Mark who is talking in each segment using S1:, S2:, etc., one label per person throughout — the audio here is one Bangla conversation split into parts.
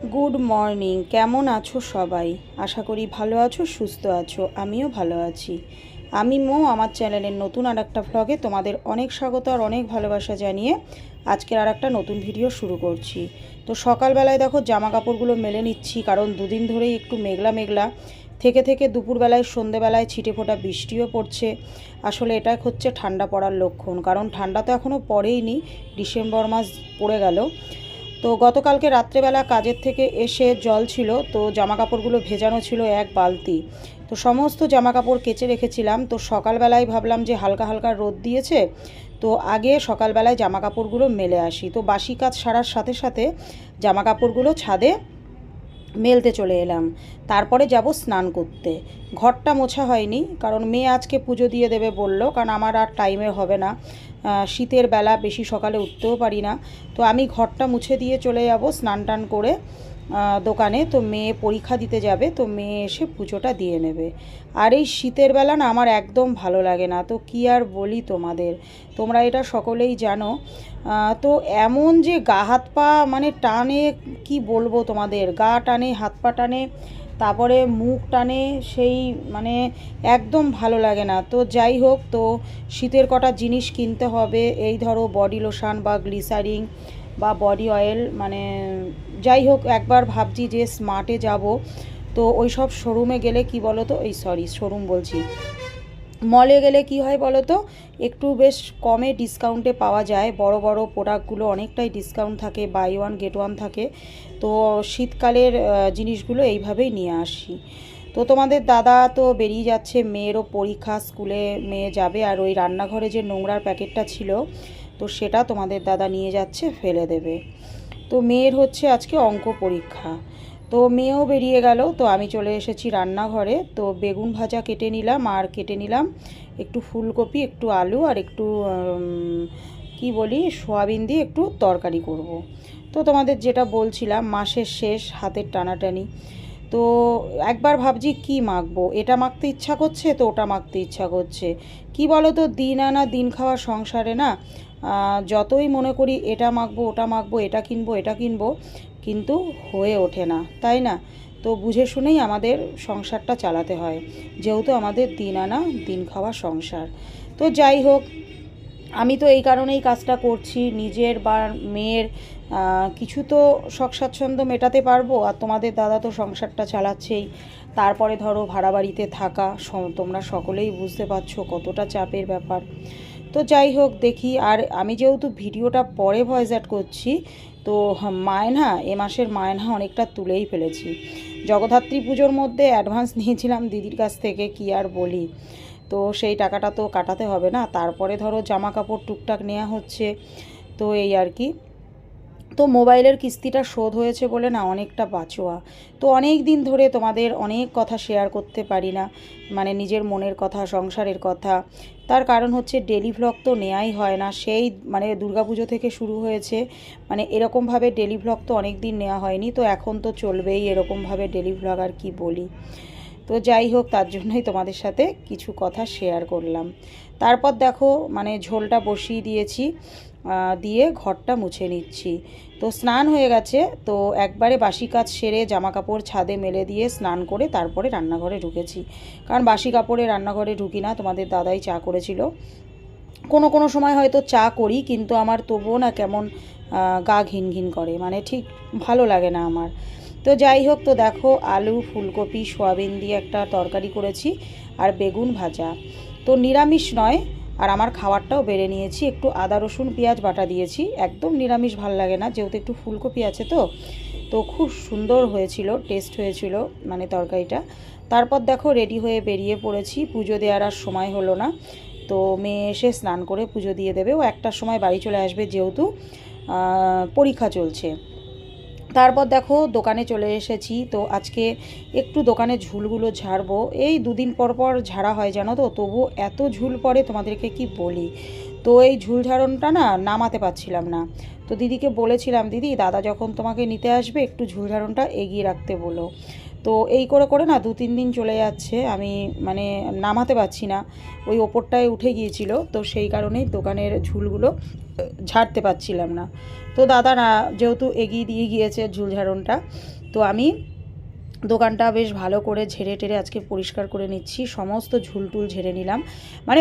S1: গুড মর্নিং কেমন আছো সবাই? আশা করি ভালো আছো, সুস্থ আছো, আমিও ভালো আছি। আমি মো, আমার চ্যানেলের নতুন আর একটা ভ্লগে তোমাদের অনেক স্বাগত আর অনেক ভালোবাসা জানিয়ে আজকের আর একটা নতুন ভিডিও শুরু করছি। তো সকালবেলায় দেখো জামা কাপড়গুলো মেলে নিচ্ছি, কারণ দুদিন ধরেই একটু মেঘলা মেঘলা। থেকে থেকে দুপুরবেলায়, সন্ধেবেলায় ছিটে ফোটা বৃষ্টিও পড়ছে। আসলে এটা হচ্ছে ঠান্ডা পড়ার লক্ষণ, কারণ ঠান্ডা তো এখনও পড়েইনি, ডিসেম্বর মাস পড়ে গেল। তো গতকালকে রাত্রেবেলা কাজের থেকে এসে জল ছিল, তো জামা কাপড়গুলো ভেজানো ছিল এক বালতি। তো সমস্ত জামা কাপড় কেচে রেখেছিলাম, তো সকালবেলায় ভাবলাম যে হালকা হালকা রোদ দিয়েছে, তো আগে সকালবেলায় জামা কাপড়গুলো মেলে আসি। তো বাসি কাজ সারার সাথে সাথে জামা কাপড়গুলো ছাদে মেলতে চলে এলাম। তারপরে যাব স্নান করতে। ঘরটা মোছা হয়নি, কারণ মেয়ে আজকে পুজো দিয়ে দেবে বলল, কারণ আমার আর টাইমে হবে না। শীতের বেলা বেশি সকালে উঠতেও পারি না। তো আমি ঘরটা মুছে দিয়ে চলে যাব স্নান টান করে। দোকানে, তো মেয়ে পরীক্ষা দিতে যাবে, তো মেয়ে এসে পুজোটা দিয়ে নেবে। আর এই শীতের বেলা না আমার একদম ভালো লাগে না, তো কি আর বলি তোমাদের? তোমরা এটা সকলেই জানো। তো এমন যে গা হাত পা মানে টানে, কি বলব তোমাদের? গা টানে, হাত পা টানে, তারপরে মুখ টানে, সেই মানে একদম ভালো লাগে না। তো যাই হোক, তো শীতের কটা জিনিস কিনতে হবে। এই ধরো বডি লোশন বা গ্লিসারিন বা বডি অয়েল মানে যাই হোক একবার ভাবছি যে স্মার্টে যাব। তো ওই সব শোরুমে গেলে কি বলো তো এই সরি, শোরুম বলছি। মলে গেলে কি হয় বলো তো একটু বেশ কমে ডিসকাউন্টে পাওয়া যায়। বড় বড় প্রোডাক্টগুলো অনেকটাই ডিসকাউন্ট থাকে বাই ওয়ান গেট ওয়ান থাকে। তো শীতকালের জিনিসগুলো এইভাবেই নিয়ে আসি। তো তোমাদের দাদা তো বেরিয়ে যাচ্ছে, মেয়েরও পরীক্ষা, স্কুলে মেয়ে যাবে আর ওই রান্নাঘরে যে নোংরার প্যাকেটটা ছিল, তো সেটা তোমাদের দাদা নিয়ে যাচ্ছে, ফেলে দেবে। তো মেয়ের হচ্ছে আজকে অঙ্ক পরীক্ষা। তো মেয়েও বেরিয়ে গেল, তো আমি চলে এসেছি রান্নাঘরে। তো বেগুন ভাজা কেটে নিলাম আর কেটে নিলাম একটু ফুলকপি, একটু আলু আর একটু কি বলি, সোয়াবিন দিয়ে একটু তরকারি করব। তো তোমাদের যেটা বলছিলাম, মাসের শেষ হাতের টানাটানি। তো একবার ভাবছি কি মাখবো, এটা মাখতে ইচ্ছা করছে তো ওটা মাখতে ইচ্ছা করছে। কি বলো তো দিন আনা দিন খাওয়া সংসারে না যতই মনে করি এটা মাখবো, ওটা মাখবো, এটা কিনবো এটা কিনবো, কিন্তু হয়ে ওঠে না, তাই না? তো বুঝে শুনেই আমাদের সংসারটা চালাতে হয়, যেহেতু আমাদের দিন আনা, দিন খাওয়া সংসার। তো যাই হোক, আমি তো এই কারণেই কাজটা করছি, নিজের বা মেয়ের কিছু তো শখ স্বাচ্ছন্দ্য মেটাতে পারব, আর তোমাদের দাদা তো সংসারটা চালাচ্ছেই। তারপরে ধরো ভাড়া বাড়িতে থাকা তোমরা সকলেই বুঝতে পারছ কতটা চাপের ব্যাপার। তো যাই হোক, দেখি। আর আমি যেহেতু ভিডিওটা পরে ভয়েস অ্যাড করছি, তো মায়না এ মাসের মায়না অনেকটা তুলেই ফেলেছি। জগদ্ধাত্রী পুজোর মধ্যে অ্যাডভান্স নিয়েছিলাম দিদির কাছ থেকে, কি আর বলি। তো সেই টাকাটা তো কাটাতে হবে না, তারপরে ধরো জামা কাপড় টুকটাক নেওয়া হচ্ছে, তো এই আর কি। তো মোবাইলের কিস্তিটা শোধ হয়েছে বলে না অনেকটা বাঁচোয়া তো অনেক দিন ধরে তোমাদের অনেক কথা শেয়ার করতে পারি না মানে নিজের মনের কথা, সংসারের কথা। তার কারণ হচ্ছে ডেলি ভ্লগ তো নেওয়াই হয় না, সেই মানে দুর্গাপুজো থেকে শুরু হয়েছে মানে এরকমভাবে ডেলি ভ্লগ তো অনেক দিন নেওয়া হয়নি, তো এখন তো চলবেই এরকমভাবে ডেলি ভ্লগ আর কি বলি। তো যাই হোক, তার জন্যই তোমাদের সাথে কিছু কথা শেয়ার করলাম। তারপর দেখো মানে ঝোলটা বসিয়ে দিয়েছি। দিয়ে ঘরটা মুছে নিচ্ছি। তো স্নান হয়ে গেছে, তো একবারে বাসি কাজ সেরে জামা কাপড় ছাদে মেলে দিয়ে স্নান করে তারপরে রান্নাঘরে ঢুকেছি। কারণ বাসি কাপড়ে রান্নাঘরে ঢুকি না, তোমাদের দাদাই চা করেছিল। কোনো কোনো সময় হয়তো চা করি, কিন্তু আমার তবুও না কেমন গা ঘিন ঘিন করে মানে ঠিক ভালো লাগে না আমার। তো যাই হোক, তো দেখো আলু, ফুলকপি, সোয়াবিন দিয়ে একটা তরকারি করেছি, আর বেগুন ভাজা। তো নিরামিষ নয় আর আমার খাবারটাও বেড়ে নিয়েছি। একটু আদা, রসুন, পেঁয়াজ বাটা দিয়েছি। একদম নিরামিষ ভালো লাগে না, যেহেতু একটু ফুলকপি আছে তো। তো খুব সুন্দর হয়েছিল টেস্ট হয়েছিল মানে তরকারিটা। তারপর দেখো রেডি হয়ে বেরিয়ে পড়েছি, পুজো দেওয়ার আর সময় হলো না। তো মেয়ে এসে স্নান করে পুজো দিয়ে দেবে। ও একটার সময় বাড়ি চলে আসবে যেহেতু পরীক্ষা চলছে। তারপর দেখো দোকানে চলে এসেছি, তো আজকে একটু দোকানে ঝুলগুলো ঝাড়বো। এই দুদিন পর পর ঝাড়া হয়, জানো তো? তবু এত ঝুল পড়ে, তোমাদেরকে কি বলি? তো এই ঝুল ঝাড়নটা না নামাতে পারছিলাম না। তো দিদিকে বলেছিলাম, দিদি, দাদা যখন তোমাকে নিতে আসবে, একটু ঝুল ঝাড়নটা এগিয়ে রাখতে বলো। তো এই করে করে না দু তিন দিন চলে যাচ্ছে। আমি মানে নামাতে পারছি না। ওই ওপরটায় উঠে গিয়েছিল। তো সেই কারণেই দোকানের ঝুলগুলো ঝাড়তে পারছিলাম না। তো দাদা না যেহেতু এগিয়ে দিয়ে গিয়েছে ঝুল ঝাড়নটা, তো আমি দোকানটা বেশ ভালো করে ঝেড়ে টেরে আজকে পরিষ্কার করে নিচ্ছি। সমস্ত ঝুল টুল ঝেড়ে নিলাম। মানে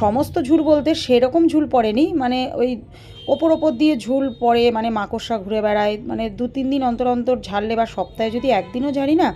S1: সমস্ত ঝুল বলতে সেরকম ঝুল পড়েনি। মানে ওই ওপর ওপর দিয়ে ঝুল পড়ে মানে মাকড়সা ঘুরে বেড়ায় মানে দু তিন দিন অন্তর অন্তর ঝাড়লে বা সপ্তাহে যদি একদিনও ঝাড়ি না,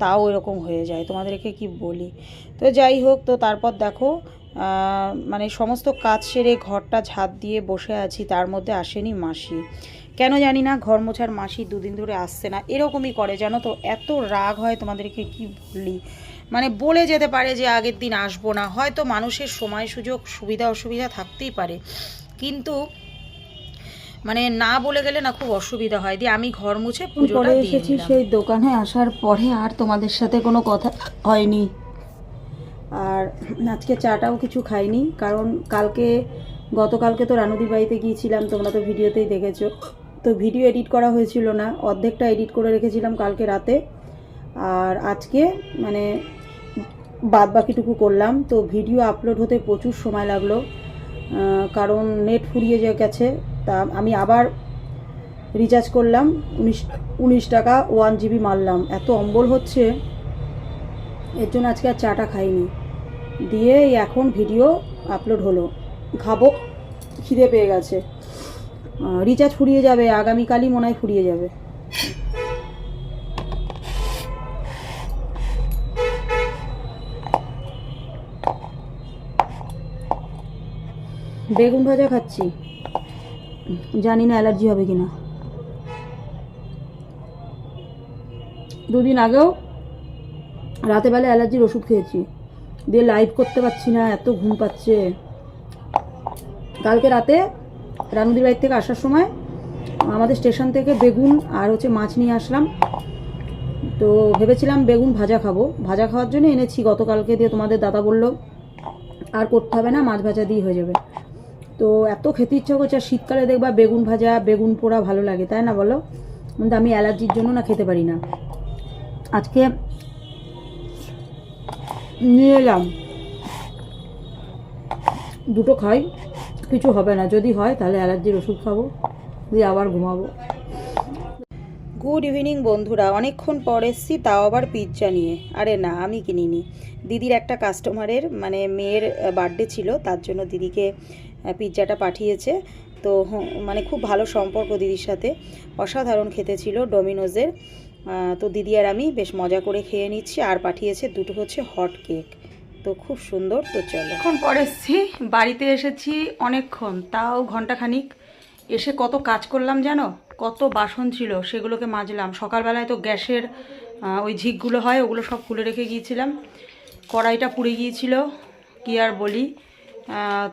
S1: তাও এরকম হয়ে যায়। তোমাদেরকে কি বলি? তো যাই হোক, তো তারপর দেখো মানে সমস্ত কাজ সেরে ঘরটা ঝাঁপ দিয়ে বসে আছি। তার মধ্যে আসেনি মাসি। কেন জানি না ঘর মোছার মাসি দুদিন ধরে আসছে না। এরকমই করে জানো তো এত রাগ হয় তোমাদেরকে কি বলি? মানে বলে যেতে পারে যে আগের দিন আসব না। হয়তো মানুষের সময় সুযোগ সুবিধা অসুবিধা থাকতেই পারে। কিন্তু মানে না বলে গেলে না খুব অসুবিধা হয়। দিয়ে আমি ঘর মুছে পুজোটা
S2: এসেছি সেই দোকানে আসার পরে আর তোমাদের সাথে কোনো কথা হয়নি।
S1: আর আজকে চাটাও কিছু খাইনি কারণ কালকে গতকালকে তো রানুদির বাড়িতে গিয়েছিলাম তোমরা তো ভিডিওতেই দেখেছ। তো ভিডিও এডিট করা হয়েছিল না, অর্ধেকটা এডিট করে রেখেছিলাম কালকে রাতে। আর আজকে মানে বাদ বাকিটুকু করলাম, তো ভিডিও আপলোড হতে প্রচুর সময় লাগল কারণ নেট ফুরিয়ে যে গেছে, তা আমি আবার রিচার্জ করলাম, উনিশ উনিশ টাকা ওয়ান জিবি মারলাম। এত অম্বল হচ্ছে, এর জন্য আজকে আর চাটা খাইনি। দিয়ে এখন ভিডিও আপলোড হলো। খাব, খিদে পেয়ে গেছে। রিচার্জ ফুরিয়ে যাবে, আগামীকালই মনে হয় ফুরিয়ে যাবে। বেগুন ভাজা খাচ্ছি। জানি না অ্যালার্জি হবে কি কিনা। দুদিন আগেও রাতেবেলা অ্যালার্জির ওষুধ খেয়েছি। দিয়ে লাইভ করতে পারছি না, এত ঘুম পাচ্ছে। কালকে রাতে রানুদির বাড়ি থেকে আসার সময় আমাদের স্টেশন থেকে বেগুন আর হচ্ছে মাছ নিয়ে আসলাম। তো ভেবেছিলাম বেগুন ভাজা খাব। ভাজা খাওয়ার জন্য এনেছি, গতকালকে দিয়ে তোমাদের দাদা বলল, আর করতে হবে না, মাছ ভাজা দিয়ে হয়ে যাবে। তো এত খেতে ইচ্ছা করছে, আর শীতকালে দেখবা বেগুন ভাজা, বেগুন পোড়া ভালো লাগে, তাই না বলো? কিন্তু আমি অ্যালার্জির জন্য না খেতে পারি না। আজকে নিয়ে এলাম। দুটো খাই। কিছু হবে না। যদি হয়, তাহলে অ্যালার্জির ওষুধ খাব, দিয়ে আবার ঘুমাবো। গুড ইভিনিং বন্ধুরা, অনেকক্ষণ পর এসছি, তাও আবার পিৎজা নিয়ে। আরে না, আমি কিনিনি। দিদির একটা কাস্টমারের মানে মেয়ের বার্থডে ছিল, তার জন্য দিদিকে পিৎজাটা পাঠিয়েছে। তো মানে খুব ভালো সম্পর্ক দিদির সাথে। অসাধারণ খেতে ছিল ডোমিনোজের। তো দিদি আর আমি বেশ মজা করে খেয়ে নিচ্ছি, আর পাঠিয়েছে দুটো হচ্ছে হট কেক তো খুব সুন্দর, তো চলো। এখন পরে এসেছি, বাড়িতে এসেছি অনেকক্ষণ, তাও ঘন্টাখানিক এসে কত কাজ করলাম জানো? কত বাসন ছিল, সেগুলোকে মাজলাম। সকালবেলায় তো গ্যাসের ওই ঝিকগুলো হয়, ওগুলো সব খুলে রেখে গিয়েছিলাম। কড়াইটা পুড়ে গিয়েছিল, কি আর বলি।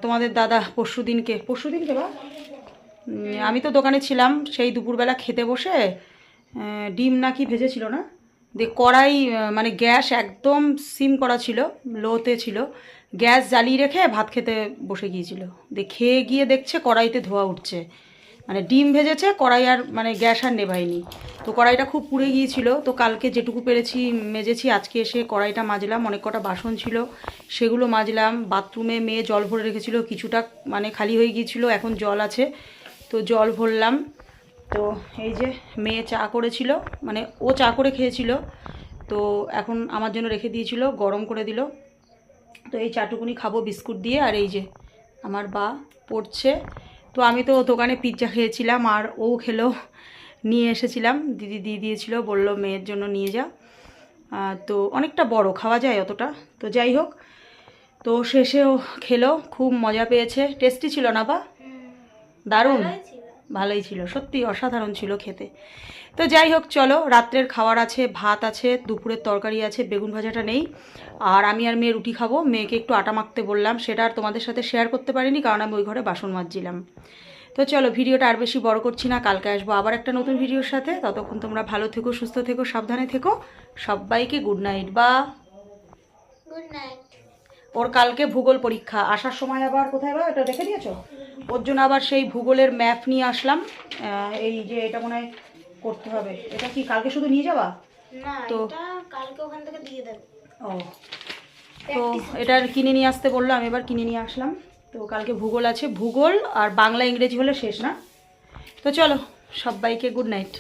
S1: তোমাদের দাদা পরশু দিনকে পরশু দিনকে বা? আমি তো দোকানে ছিলাম, সেই দুপুরবেলা খেতে বসে ডিম নাকি ভেজেছিল না? দিয়ে কড়াই মানে গ্যাস একদম সিম করা ছিল, লোতে ছিল। গ্যাস জ্বালিয়ে রেখে ভাত খেতে বসে গিয়েছিল। দিয়ে খেয়ে গিয়ে দেখছে কড়াইতে ধোয়া উঠছে। মানে ডিম ভেজেছে, কড়াই আর মানে গ্যাস আর নেভায়নি। তো কড়াইটা খুব পুড়ে গিয়েছিল। তো কালকে যেটুকু পেরেছি, মেজেছি, আজকে এসে কড়াইটা মাজলাম। অনেক কটা বাসন ছিল, সেগুলো মাজলাম। বাথরুমে মেয়ে জল ভরে রেখেছিল, কিছুটা মানে খালি হয়ে গিয়েছিল, এখন জল আছে। তো জল ভরলাম। তো এই যে মেয়ে চা করেছিল মানে ও চা করে খেয়েছিল তো এখন আমার জন্য রেখে দিয়েছিল গরম করে দিল। তো এই চাটুকুনি খাব বিস্কুট দিয়ে আর এই যে আমার বা পড়ছে। তো আমি তো দোকানে পিৎজা খেয়েছিলাম আর ও খেলো নিয়ে এসেছিলাম। দিদি দিয়ে দিয়েছিল বলল মেয়ের জন্য নিয়ে যা। তো অনেকটা বড় খাওয়া যায় অতটা। তো যাই হোক তো শেষেও খেলো খুব মজা পেয়েছে। টেস্টি ছিল না বা? দারুণ। ভালোই ছিল সত্যি অসাধারণ ছিল খেতে। তো যাই হোক চলো রাত্রের খাবার আছে ভাত আছে দুপুরের তরকারি আছে বেগুন ভাজাটা নেই। আর আমি আর মেয়ে রুটি খাব মেয়েকে একটু আটা মাখতে বললাম সেটা আর তোমাদের সাথে শেয়ার করতে পারিনি কারণ আমি ওই ঘরে বাসন মাজছিলাম। তো চলো ভিডিওটা আর বেশি বড় করছি না কালকে আসব আবার একটা নতুন ভিডিওর সাথে ততক্ষণ তোমরা ভালো থেকো সুস্থ থেকো সাবধানে থেকো সবাইকে গুড নাইট বা
S3: গুড নাইট
S1: ওর কালকে ভূগোল পরীক্ষা আসার সময় আবার কোথায় বা এটা রেখে দিয়েছ? ওর জন্য আবার সেই ভূগোলের ম্যাপ নিয়ে আসলাম। এই যে এটা মনে হয় করতে হবে। এটা কি কালকে শুধু নিয়ে যাবা? তো-
S3: এটা কালকে ওখান থেকে দিয়ে দেবে।
S1: ও। তো এটা কিনে নিয়ে আসতে বলল আমি এবার কিনে নিয়ে আসলাম। তো কালকে ভূগোল আছে ভূগোল আর বাংলা ইংরেজি হলে শেষ না। তো চলো সবাইকে গুড নাইট